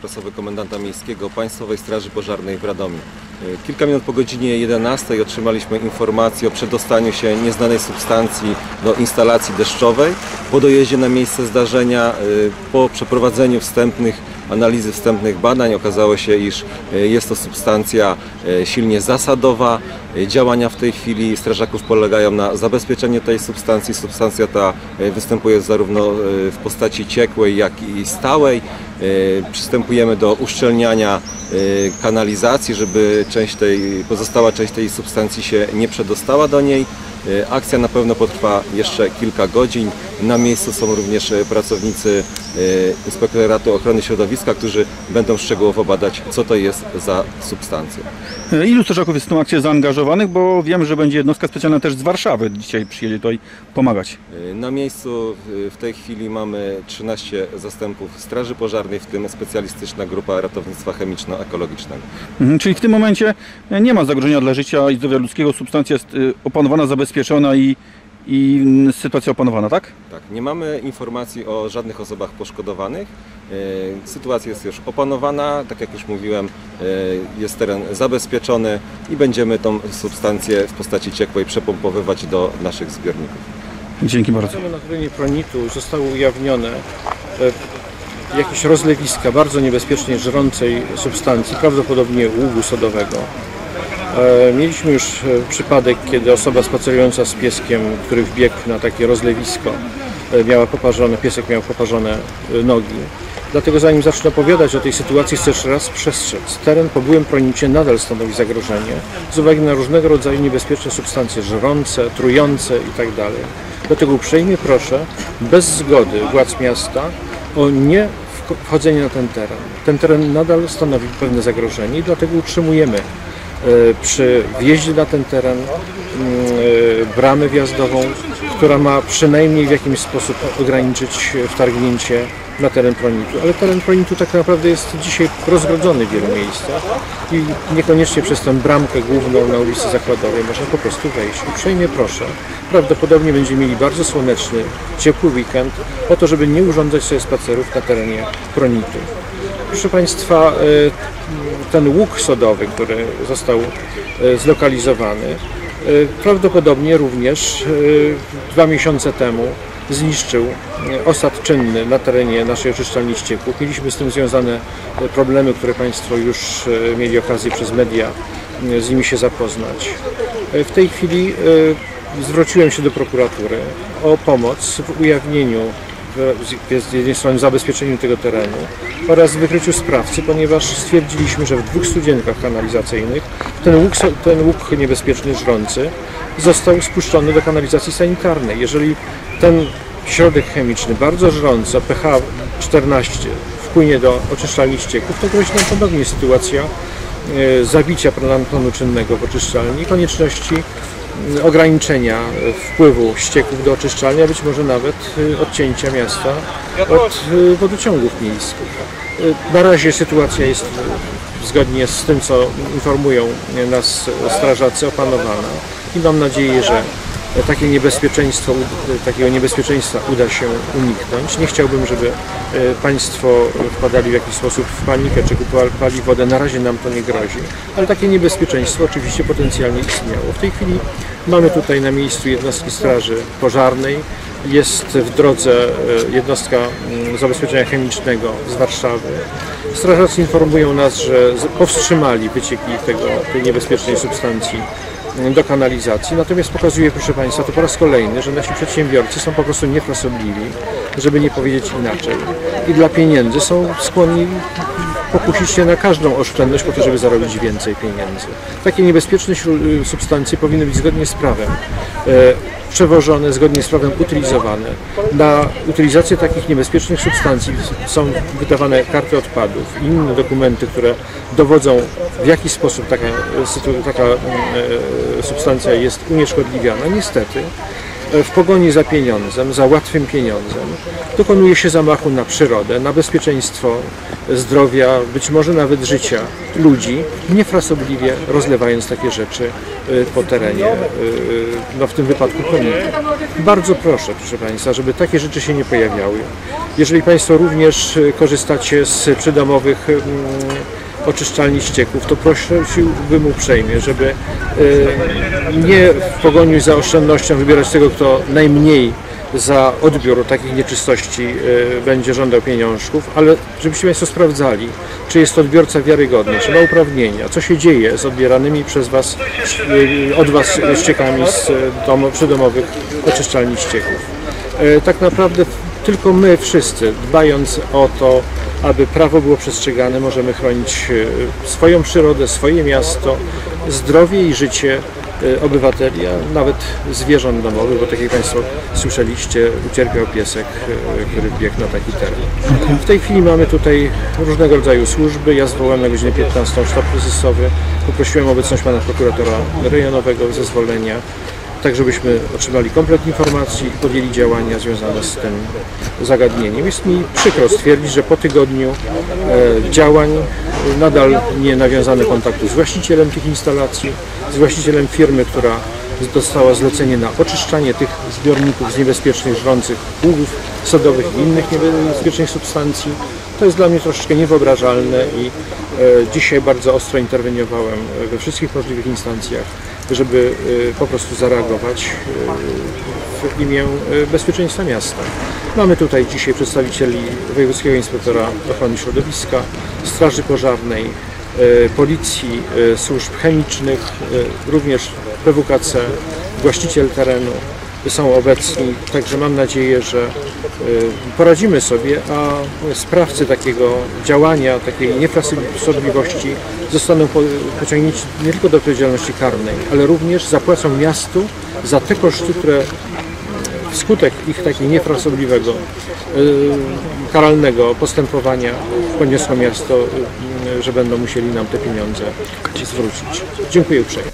prasowy komendanta miejskiego Państwowej Straży Pożarnej w Radomiu. E, Kilka minut po godzinie 11 otrzymaliśmy informację o przedostaniu się nieznanej substancji do instalacji deszczowej. Po dojeździe na miejsce zdarzenia, e, po przeprowadzeniu wstępnych analizy wstępnych badań okazało się, iż e, jest to substancja silnie zasadowa. E, Działania w tej chwili strażaków polegają na zabezpieczeniu tej substancji. Substancja ta e, występuje zarówno e, w postaci ciekłej, jak i stałej. Przystępujemy do uszczelniania kanalizacji, żeby część tej, pozostała część tej substancji się nie przedostała do niej. Akcja na pewno potrwa jeszcze kilka godzin. Na miejscu są również pracownicy Inspektoratu Ochrony Środowiska, którzy będą szczegółowo badać, co to jest za substancja. Ilu strażaków jest w tą akcję zaangażowanych? Bo wiem, że będzie jednostka specjalna też z Warszawy dzisiaj przyjedzie tutaj pomagać. E, Na miejscu w tej chwili mamy 13 zastępów Straży Pożarnej, w tym specjalistyczna grupa ratownictwa chemiczno-ekologicznego. Mhm, Czyli w tym momencie nie ma zagrożenia dla życia i zdrowia ludzkiego. Substancja jest e, opanowana, zabezpieczona i, i sytuacja opanowana, tak? Tak, nie mamy informacji o żadnych osobach poszkodowanych. E, Sytuacja jest już opanowana, tak jak już mówiłem, e, jest teren zabezpieczony i będziemy tą substancję w postaci ciekłej przepompowywać do naszych zbiorników. Dzięki bardzo. Na terenie Pronitu zostały ujawnione e, jakieś rozlewiska bardzo niebezpiecznie żrącej substancji, prawdopodobnie ługu sodowego. E, Mieliśmy już e, przypadek, kiedy osoba spacerująca z pieskiem, który wbiegł na takie rozlewisko, e, miała poparzone, piesek miał poparzone nogi. Dlatego zanim zacznę opowiadać o tej sytuacji, chcę jeszcze raz przestrzec. Teren po byłym pronicie nadal stanowi zagrożenie z uwagi na różnego rodzaju niebezpieczne substancje żrące, trujące itd. Dlatego uprzejmie proszę, bez zgody władz miasta, o nie wchodzenie na ten teren. Ten teren nadal stanowi pewne zagrożenie i dlatego utrzymujemy przy wjeździe na ten teren mm, e, bramę wjazdową, która ma przynajmniej w jakiś sposób ograniczyć wtargnięcie na teren Pronitu. Ale teren Pronitu tak naprawdę jest dzisiaj rozgrodzony w wielu miejscach i niekoniecznie przez tę bramkę główną na ulicy Zakładowej można po prostu wejść. Uprzejmie proszę, prawdopodobnie będziemy mieli bardzo słoneczny, ciepły weekend, po to, żeby nie urządzać sobie spacerów na terenie Pronitu. Proszę Państwa, e, ten łuk sodowy, który został e, zlokalizowany, e, prawdopodobnie również e, dwa miesiące temu zniszczył osad czynny na terenie naszej oczyszczalni ścieków. Mieliśmy z tym związane problemy, które Państwo już mieli okazję przez media z nimi się zapoznać. W tej chwili zwróciłem się do prokuratury o pomoc w ujawnieniu z jednej strony zabezpieczeniu tego terenu oraz wykryciu sprawcy, ponieważ stwierdziliśmy, że w dwóch studzienkach kanalizacyjnych ten łuk, ten łuk niebezpieczny, żrący został spuszczony do kanalizacji sanitarnej. Jeżeli ten środek chemiczny, bardzo żrący, pH 14 wpłynie do oczyszczalni ścieków, to grozi nam ponownie sytuacja e, zabicia planktonu czynnego w oczyszczalni konieczności ograniczenia e, wpływu ścieków do oczyszczalni, a być może nawet e, odcięcia miasta od e, wodociągów miejskich. Na razie sytuacja jest zgodnie z tym, co informują nas strażacy, opanowana i mam nadzieję, że takie niebezpieczeństwo, takiego niebezpieczeństwa uda się uniknąć. Nie chciałbym, żeby e, Państwo wpadali w jakiś sposób w panikę czy kupowali wodę. Na razie nam to nie grozi, ale takie niebezpieczeństwo oczywiście potencjalnie istniało. W tej chwili mamy tutaj na miejscu jednostki Straży Pożarnej. Jest w drodze e, jednostka mm, zabezpieczenia chemicznego z Warszawy. Strażacy informują nas, że powstrzymali wycieki tego, tej niebezpiecznej substancji do kanalizacji. Natomiast pokazuje, proszę Państwa, to po raz kolejny, że nasi przedsiębiorcy są po prostu niefrasobliwi, żeby nie powiedzieć inaczej. I dla pieniędzy są skłonni pokusić się na każdą oszczędność po to, żeby zarobić więcej pieniędzy. Takie niebezpieczne śru- substancje powinny być zgodnie z prawem e, przewożone, zgodnie z prawem utylizowane. Na utylizację takich niebezpiecznych substancji są wydawane karty odpadów i inne dokumenty, które dowodzą w jaki sposób taka, e, taka mm, e, substancja jest unieszkodliwiana. Niestety e, w pogoni za pieniądzem, za łatwym pieniądzem, dokonuje się zamachu na przyrodę, na bezpieczeństwo zdrowia, być może nawet życia ludzi, niefrasobliwie rozlewając takie rzeczy e, po terenie, e, no w tym wypadku pomnika. Bardzo proszę, proszę Państwa, żeby takie rzeczy się nie pojawiały. Jeżeli Państwo również korzystacie z przydomowych mm, oczyszczalni ścieków, to prosiłbym uprzejmie, żeby e, nie w pogoni za oszczędnością wybierać tego, kto najmniej za odbiór takich nieczystości e, będzie żądał pieniążków, ale żebyście Państwo sprawdzali, czy jest odbiorca wiarygodny, czy ma uprawnienia, co się dzieje z odbieranymi przez Was, e, od Was ściekami z domo, przydomowych oczyszczalni ścieków. Tak naprawdę tylko my wszyscy, dbając o to, aby prawo było przestrzegane, możemy chronić e, swoją przyrodę, swoje miasto, zdrowie i życie e, obywateli, a nawet zwierząt domowych, bo tak jak Państwo słyszeliście, ucierpiał piesek, e, który biegł na taki teren. W tej chwili mamy tutaj różnego rodzaju służby. Ja zwołałem na godzinę 15 sztab kryzysowy. Poprosiłem o obecność pana prokuratora rejonowego zezwolenia, tak żebyśmy otrzymali komplet informacji i podjęli działania związane z tym zagadnieniem. Jest mi przykro stwierdzić, że po tygodniu e, działań nadal nie nawiązano kontaktu z właścicielem tych instalacji, z właścicielem firmy, która dostała zlecenie na oczyszczanie tych zbiorników z niebezpiecznych żrących pługów sodowych i innych niebezpiecznych substancji. To jest dla mnie troszeczkę niewyobrażalne i e, dzisiaj bardzo ostro interweniowałem we wszystkich możliwych instancjach, żeby e, po prostu zareagować e, w imię bezpieczeństwa miasta. Mamy tutaj dzisiaj przedstawicieli Wojewódzkiego Inspektora Ochrony Środowiska, Straży Pożarnej, Policji, służb chemicznych, również PWKC, właściciel terenu są obecni, także mam nadzieję, że e, poradzimy sobie, a sprawcy takiego działania, takiej niefrasobliwości zostaną po- pociągnięci nie tylko do odpowiedzialności karnej, ale również zapłacą miastu za te koszty, które wskutek ich takiego niefrasobliwego, y, karalnego postępowania poniosło miasto, y, że będą musieli nam te pieniądze zwrócić. Dziękuję uprzejmie.